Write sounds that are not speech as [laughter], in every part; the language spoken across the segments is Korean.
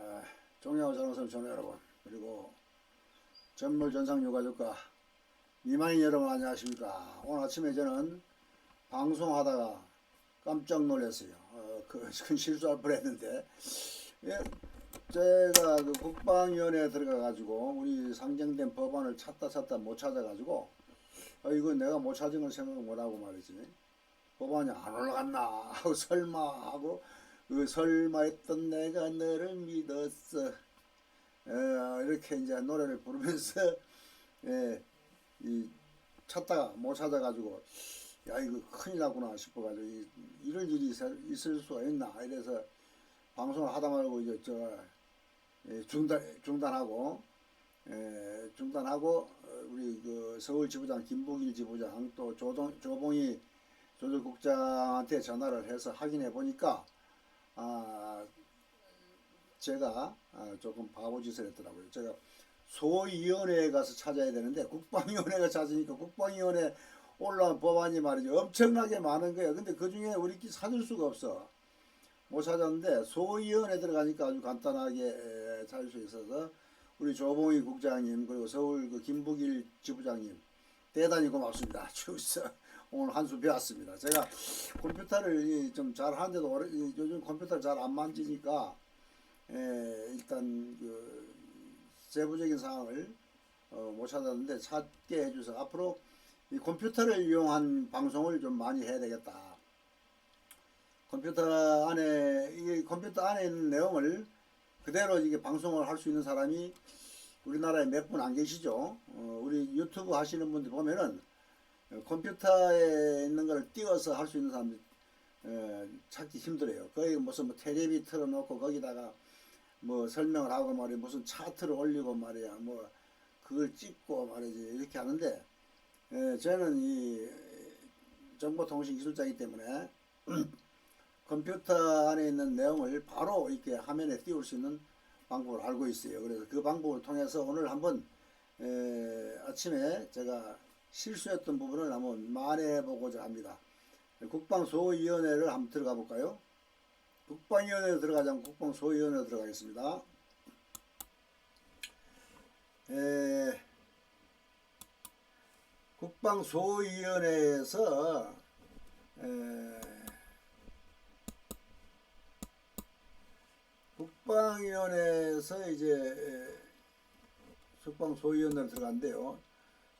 아, 종야호 자동선 전화 여러분. 그리고 전물 전상 유가족과 미만인 여러분 안녕하십니까? 오늘 아침에 저는 방송하다가 깜짝 놀랐어요. 어, 그, [laughs] 큰 실수할 뻔했는데. 예, 제가 그 국방위원회에 들어가 가지고 우리 상정된 법안을 찾다 찾다 못 찾아 가지고 어, 이거 내가 못 찾은 걸 생각 못 하고 말이지? 법안이 안 올라갔나? [laughs] 하고 설마 하고 그 설마 했던 내가 너를 믿었어? 어, 이렇게 이제 노래를 부르면서 [laughs] 예, 이 찾다가 못 찾아가지고 야 이거 큰일 났구나 싶어가지고 이, 이럴 일이 있을- 수가 있나? 이래서 방송을 하다 말고 이제 저 예, 중단 중단하고 예, 중단하고 어, 우리 그 서울 지부장 김북일 지부장 또 조동 조봉희 조정국장한테 전화를 해서 확인해 보니까 아 제가 아, 조금 바보 짓을 했더라고요. 제가 소위원회에 가서 찾아야 되는데 국방위원회가 찾으니까 국방위원회 올라온 법안이 말이죠 엄청나게 많은 거예요. 근데 그 중에 우리끼리 찾을 수가 없어. 못 찾았는데 소위원회 들어가니까 아주 간단하게 에, 찾을 수 있어서 우리 조봉희 국장님 그리고 서울 그 김북일 지부장님 대단히 고맙습니다. [laughs] 주서 오늘 한 수 배웠습니다. 제가 컴퓨터를 좀 잘 하는데도 오래, 이 요즘 컴퓨터를 잘 안 만지니까 에, 일단 그 세부적인 상황을 어, 못 찾았는데 찾게 해줘서 앞으로 이 컴퓨터를 이용한 방송을 좀 많이 해야 되겠다. 컴퓨터 안에 이 컴퓨터 안에 있는 내용을 그대로 이게 방송을 할 수 있는 사람이 우리나라에 몇 분 안 계시죠. 어, 우리 유튜브 하시는 분들 보면은 어, 컴퓨터에 있는 걸 띄워서 할 수 있는 사람들 어, 찾기 힘들어요. 거기 무슨 뭐 테레비 틀어놓고 거기다가 뭐 설명을 하고 말이야 무슨 차트를 올리고 말이야 뭐 그걸 찍고 말이지 이렇게 하는데 에, 저는 이 정보통신 기술자이기 때문에 [clears throat] 컴퓨터 안에 있는 내용을 바로 이렇게 화면에 띄울 수 있는 방법을 알고 있어요. 그래서 그 방법을 통해서 오늘 한번 에, 아침에 제가 실수했던 부분을 한번 만회해 보고자 합니다. 국방소위원회를 한번 들어가 볼까요? 국방위원회에 들어가지 않고 국방소위원회에 들어가겠습니다. 에, 국방소위원회에서 에, 국방위원회에서 이제 에, 국방소위원회로 들어간대요.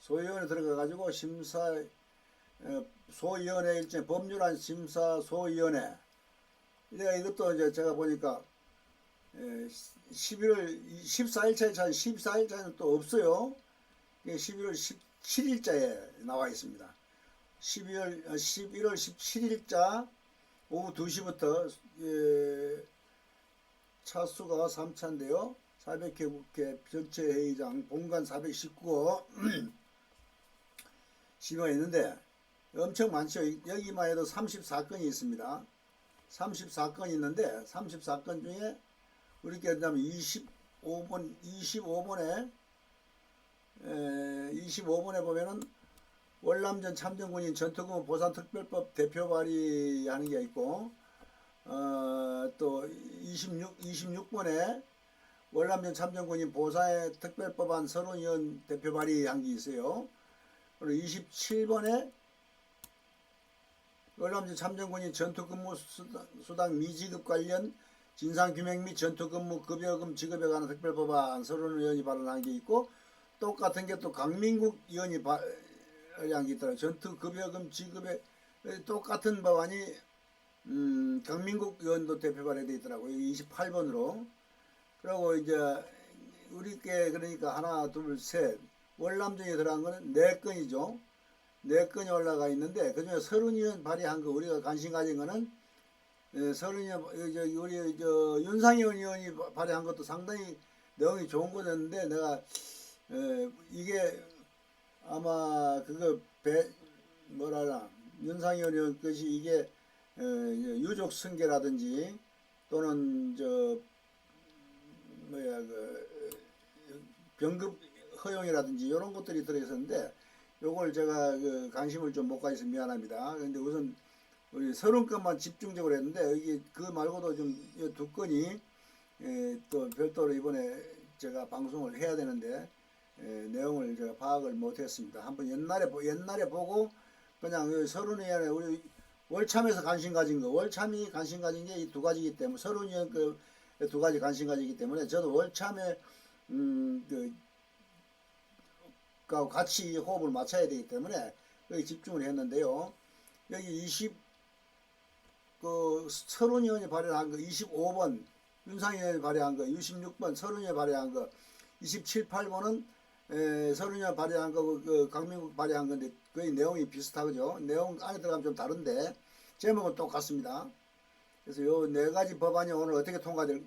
소위원회 들어가 가지고 심사 에, 소위원회 일제 법률안 심사 소위원회 내가 이것도 이제 제가 보니까 에, 11월 14일차에 차 14일차에는 또 없어요. 이게 11월 17일자에 나와 있습니다. 12월 11월 17일자 오후 2시부터 예, 차수가 3차인데요. 400회 국회 전체 회의장 본관 419호 [clears throat] 시가 있는데 엄청 많죠. 여기만 해도 34건이 있습니다. 34건 있는데 34건 중에 우리께 한다면 25번 25번에 에, 25번에 보면은 월남전 참전군인 전투금 보상특별법 대표 발의하는 게 있고 어, 또 26, 26번에 월남전 참전군인 보상의 특별법안 서론위원 대표 발의한 게 있어요. 그리고 27번에 월남전 참전군인 전투근무 수당, 수당 미지급 관련 진상규명 및 전투근무 급여금 지급에 관한 특별법안 서론위원이 발언한 게 있고 똑같은 게 또 강민국 의원이 발의한 게 있더라고요. 전투급여금 지급에 똑같은 법안이 음, 강민국 의원도 대표 발의돼 있더라고요. 28번으로. 그리고 이제 우리께 그러니까 하나, 둘, 셋 월남전에 들어간 거는 네 건이죠. 네 건이 올라가 있는데 그중에 서른 의원 발의한 거 우리가 관심 가진 거는 예, 서른 의원 어, 저, 우리 저 윤상현 의원이 발의한 것도 상당히 내용이 좋은 거였는데 내가 에, 이게 아마 그거 배 뭐라나 윤상현 의원 것이 이게 에, 유족 승계라든지 또는 저 뭐야 그 병급 허용이라든지 이런 것들이 들어있었는데 요걸 제가 그 관심을 좀 못 가져서 미안합니다. 근데 우선 우리 서른 건만 집중적으로 했는데 여기 그 말고도 좀 두 건이 에, 또 별도로 이번에 제가 방송을 해야 되는데 에, 내용을 제가 파악을 못했습니다. 한번 옛날에 보- 옛날에 보고 그냥 그 서른이 안에 우리 월참에서 관심 가진 거 월참이 관심 가진 게 이 두 가지이기 때문에 서른이 그두 가지 관심 가지기 때문에 저도 월참에 음그 가 같이 호흡을 맞춰야 되기 때문에 여기 집중을 했는데요. 여기 20, 그, 서른 의원이 발의한 거 25번, 윤상희 의원이 발의한 거 66번, 서른 의원이 발의한 거 27, 8번은 에, 서른 의원이 발의한 거, 그, 그 강민국 발의한 건데 거의 내용이 비슷하죠. 내용 안에 들어가면 좀 다른데 제목은 똑같습니다. 그래서 요 네 가지 법안이 오늘 어떻게 통과될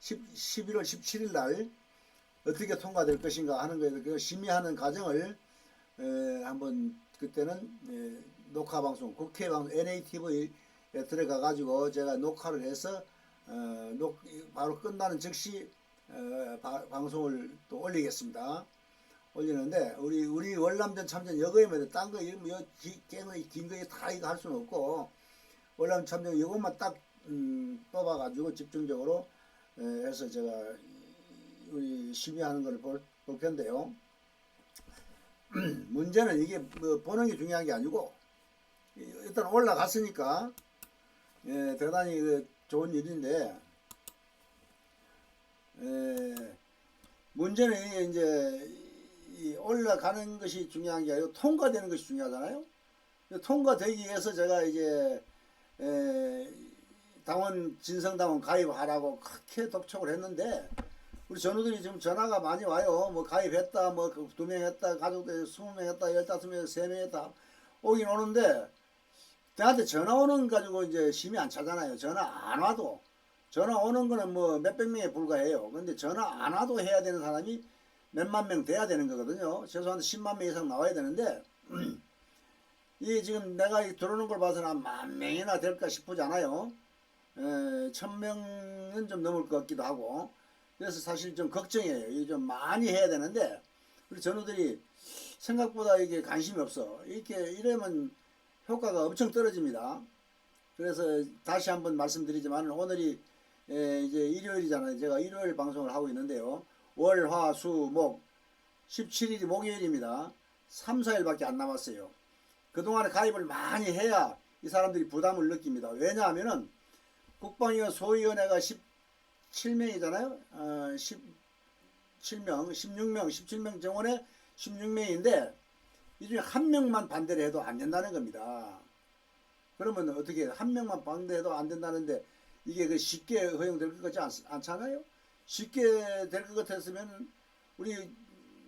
10, 11월 17일 날 어떻게 통과될 것인가 하는 거에 대해서 심의하는 과정을 에, 한번 그때는 에, 녹화 방송 국회 방송 NATV에 들어가 가지고 제가 녹화를 해서 어, 녹, 바로 끝나는 즉시 어, 바- 방송을 또 올리겠습니다. 올리는데 우리 우리 월남전 참전 여거에만 딴거 긴거 다 이거 할 수는 없고 월남 참전 이것만 딱 음, 뽑아가지고 집중적으로 에, 해서 제가 우리 심의하는 걸 볼, 볼 텐데요. [clears throat] 문제는 이게 뭐 보는 게 중요한 게 아니고 이- 일단 올라갔으니까 예, 대단히 그 좋은 일인데 예, 문제는 이제 이 올라가는 것이 중요한 게 아니고 통과되는 것이 중요하잖아요. 통과되기 위해서 제가 이제 에, 당원 진성당원 가입하라고 그렇게 독촉을 했는데 우리 전우들이 지금 전화가 많이 와요. 뭐 가입했다, 뭐 두 명 했다, 가족들 스무 명 했다, 열다섯 명, 세명 했다 오긴 오는데 저한테 전화 오는 거 가지고 이제 심의 안 차잖아요. 전화 안 와도 전화 오는 거는 뭐 몇백 명에 불과해요. 근데 전화 안 와도 해야 되는 사람이 몇만 명 돼야 되는 거거든요. 최소한 10만 명 이상 나와야 되는데 [clears throat] 이게 지금 내가 이 들어오는 걸 봐서는 한 만 명이나 될까 싶지 않아요. 에, 천 명은 좀 넘을 것 같기도 하고 그래서 사실 좀 걱정이에요. 이게 좀 많이 해야 되는데 우리 전우들이 생각보다 이게 관심이 없어. 이렇게 이러면 효과가 엄청 떨어집니다. 그래서 다시 한번 말씀드리지만 오늘이 에, 이제 일요일이잖아요. 제가 일요일 방송을 하고 있는데요. 월, 화, 수, 목 17일이 목요일입니다. 3, 4일밖에 안 남았어요. 그동안에 가입을 많이 해야 이 사람들이 부담을 느낍니다. 왜냐하면은 국방위원 소위원회가 17명이잖아요. 어, 17명, 16명, 17명 정원에 16명인데 이 중에 한 명만 반대를 해도 안 된다는 겁니다. 그러면 어떻게 한 명만 반대해도 안 된다는데 이게 그 쉽게 허용될 것 같지 않, 않잖아요. 쉽게 될 것 같았으면 우리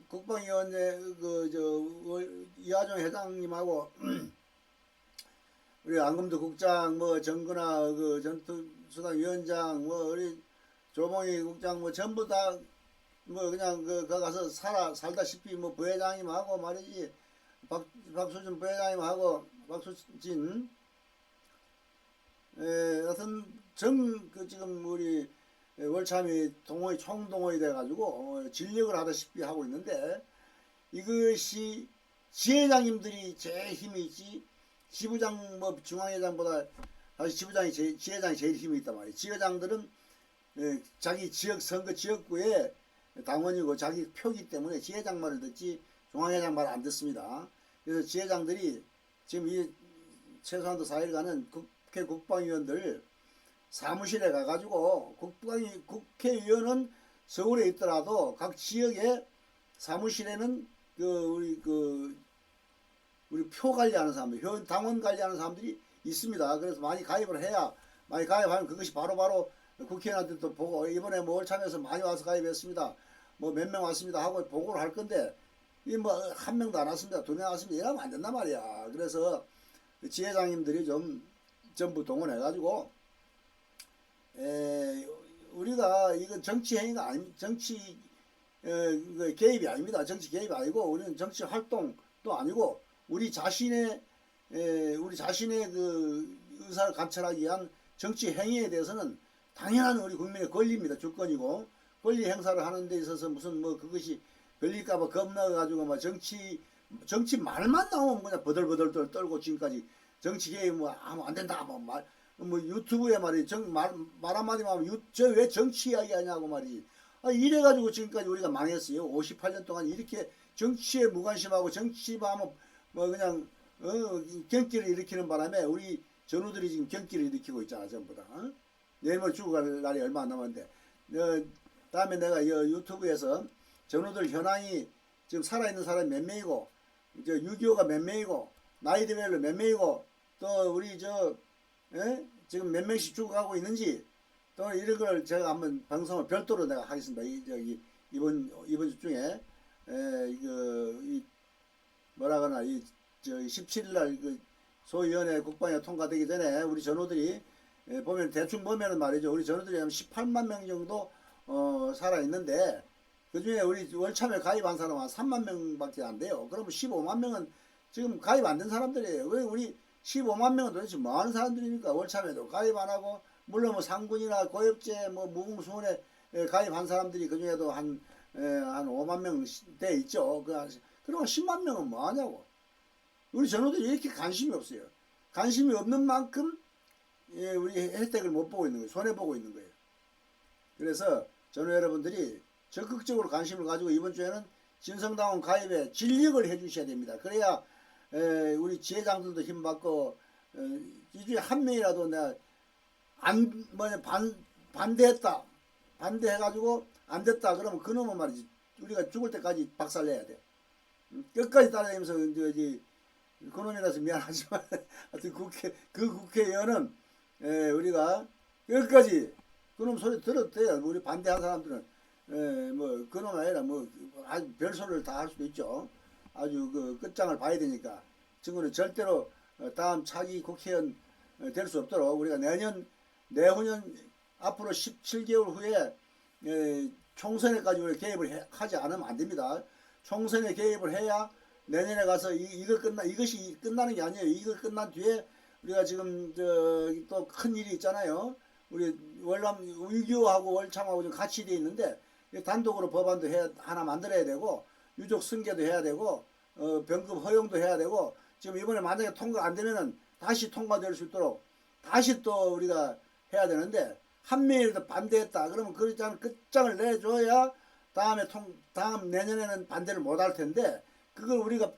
국방위원회 그저 이하정 회장님하고 [clears throat] 우리 안금도 국장 뭐 정근아 그 전투수당 위원장 뭐 우리 조봉희 국장 뭐 전부 다 뭐 그냥 그, 거 가서 살아 살다시피 뭐 부회장님 하고 말이지. 박 박수진 부회장님 하고 박수진. 에 어떤 정 그 지금 우리 월참이 동호회 총동호회 돼가지고 어, 진력을 하다시피 하고 있는데 이것이 지회장님들이 제일 힘이 있지. 지부장 뭐 중앙회장보다 사실 지부장이 제, 지회장이 제일 힘이 있단 말이에요. 지회장들은 에, 자기 지역 선거 지역구의 당원이고 자기 표기 때문에 지회장 말을 듣지 중앙회장 말 안 듣습니다. 그래서 지회장들이 지금 이 최소한도 4일간은 국회 국방위원들 사무실에 가가지고 국방위 국회의원은 서울에 있더라도 각 지역의 사무실에는 그 우리 그 우리 표 관리하는 사람들, 현 당원 관리하는 사람들이 있습니다. 그래서 많이 가입을 해야 많이 가입하면 그것이 바로바로 국회의원한테 또 보고 이번에 뭐 월참에서 많이 와서 가입했습니다. 뭐 몇 명 왔습니다 하고 보고를 할 건데 이 뭐 한 명도 안 왔습니다. 두 명 왔습니다. 이러면 안 된단 말이야. 그래서 지회장님들이 좀 전부 동원해 가지고 에, 우리가 이건 정치 행위가 아니 정치 어, 그 개입이 아닙니다. 정치 개입이 아니고 우리는 정치 활동도 아니고 우리 자신의 에, 우리 자신의 그 의사를 관철하기 위한 정치 행위에 대해서는 당연한 우리 국민의 권리입니다. 주권이고 권리 행사를 하는 데 있어서 무슨 뭐 그것이 걸릴까봐 겁나 가지고 막 정치 정치 말만 나오면 그냥 버들버들 떨고 지금까지 정치 개입 뭐 하면 안 된다 뭐말뭐 유튜브에 말이 정, 말, 말 한마디만 하면 저왜 정치 이야기 하냐고 말이 아, 이래가지고 지금까지 우리가 망했어요 58년 동안 이렇게 정치에 무관심하고 정치하면 뭐 그냥 어, 경기를 일으키는 바람에 우리 전우들이 지금 경기를 일으키고 있잖아 전부 다 어? 내일 죽어갈 날이 얼마 안 남았는데 어, 다음에 내가 이 유튜브에서 전우들 현황이 지금 살아있는 사람이 몇 명이고 이제 6.25가 몇 명이고 나이대별로 몇 명이고 또 우리 저 예? 지금 몇 명씩 죽어가고 있는지 또 이런 걸 제가 한번 방송을 별도로 내가 하겠습니다. 이 저기 이번 이번 주 중에 에, 이거 이 뭐라거나 이저 17일 날그 소위원회 국방에 통과되기 전에 우리 전우들이 에, 보면 대충 보면은 말이죠. 우리 전우들이 한 18만 명 정도 어, 살아 있는데 그 중에 우리 월참에 가입한 사람은 한 3만 명밖에 안 돼요. 그러면 15만 명은 지금 가입 안 된 사람들이에요. 왜 우리 15만 명은 도대체 뭐 하는 사람들입니까? 월참에도 가입 안 하고 물론 뭐 상군이나 고엽제 뭐 무궁수원에 에, 가입한 사람들이 그 중에도 한, 에, 한 5만 명돼 있죠. 그, 한- 그리고 10만 명은 뭐 하냐고. 우리 전우들이 이렇게 관심이 없어요. 관심이 없는 만큼 예, 우리 혜택을 못 보고 있는 거예요. 손해 보고 있는 거예요. 그래서 전우 여러분들이 적극적으로 관심을 가지고 이번 주에는 진성당원 가입에 진력을 해주셔야 됩니다. 그래야 에, 우리 지회장들도 힘받고 에, 이 중에 한 명이라도 내가 안 뭐냐 반 반대했다 반대해가지고 안 됐다 그러면 그놈은 말이지 우리가 죽을 때까지 박살내야 돼. 음, 끝까지 따라다니면서 이제 그놈이라서 미안하지만 [laughs] 하여튼 국회 그 국회의원은 에, 우리가 끝까지 그놈 소리 들어도 돼요. 우리 반대한 사람들은 에, 뭐 그놈 아니라 뭐 아주 별 소리를 다 할 수도 있죠. 아주 그 끝장을 봐야 되니까 지금은 절대로 어, 다음 차기 국회의원 어, 될수 없도록 우리가 내년 내후년 앞으로 17개월 후에 에, 총선에까지 우리 개입을 해- 하지 않으면 안 됩니다. 총선에 개입을 해야 내년에 가서 이, 이거 끝나 이것이 끝나는 게 아니에요. 이거 끝난 뒤에 우리가 지금 또 큰 일이 있잖아요. 우리 월남 위교하고 월참하고 좀 같이 돼 있는데 이 단독으로 법안도 해야 하나 만들어야 되고 유족 승계도 해야 되고 어, 병급 허용도 해야 되고 지금 이번에 만약에 통과 안 되면은 다시 통과될 수 있도록 다시 또 우리가 해야 되는데 한 명이라도 반대했다 그러면 않은 끝장을 내줘야 다음에 통 다음 내년에는 반대를 못 할 텐데 그걸 우리가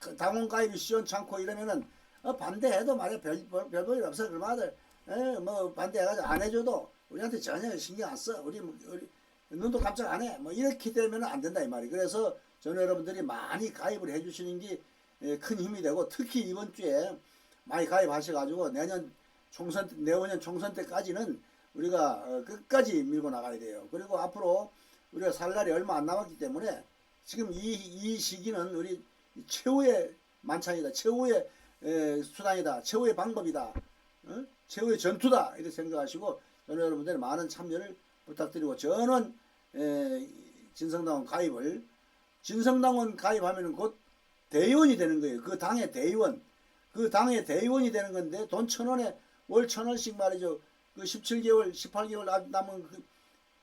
그 당원 가입이 시원찮고 이러면은 어, 반대해도 말이야 별, 별, 별 볼일 없어 그마들 뭐 반대해가지고 안 해줘도 우리한테 전혀 신경 안 써 우리 뭐- 우리 눈도 깜짝 안 해 뭐 이렇게 되면은 안 된다 이 말이 그래서 저는 여러분들이 많이 가입을 해주시는 게 큰 힘이 되고 특히 이번 주에 많이 가입하셔가지고 내년 총선 때- 내후년 총선 때까지는 우리가 어, 끝까지 밀고 나가야 돼요. 그리고 앞으로 우리가 살 날이 얼마 안 남았기 때문에 지금 이, 이 시기는 우리 최후의 만찬이다. 최후의 에, 수단이다. 최후의 방법이다. 어? 최후의 전투다. 이렇게 생각하시고 여러분들의 많은 참여를 부탁드리고 저는 에, 진성당원 가입을 진성당원 가입하면 곧 대의원이 되는 거예요. 그 당의 대의원. 그 당의 대의원이 되는 건데 돈 천 원에 월 천 원씩 말이죠. 그 17개월, 18개월 남- 남은 그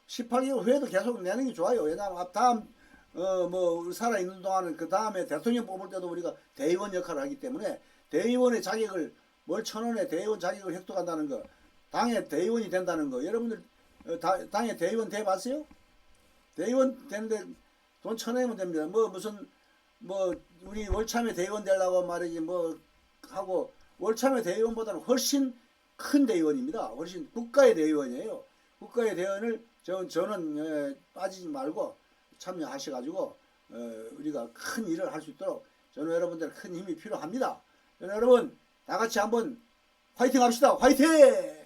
18개월 후에도 계속 내는 게 좋아요. 왜냐하면 앞 다음 어뭐 살아 있는 동안은 그 다음에 대통령 뽑을 때도 우리가 대의원 역할을 하기 때문에 대의원의 자격을 월 천 원에 대의원 자격을 획득한다는 거, 당의 대의원이 된다는 거. 여러분들 어, 다- 당의 대의원 돼 봤어요? 대의원 되는데 돈 천 원이면 됩니다. 뭐 무슨 뭐 우리 월참에 대의원 되려고 말이지 뭐 하고 월참의 대의원보다는 훨씬 큰 대의원입니다. 훨씬 국가의 대의원이에요. 국가의 대의원을 저, 저는 에, 빠지지 말고 참여하셔가지고 어, 우리가 큰 일을 할 수 있도록 저는 여러분들 큰 힘이 필요합니다. 여러분 다 같이 한번 화이팅 합시다. 화이팅!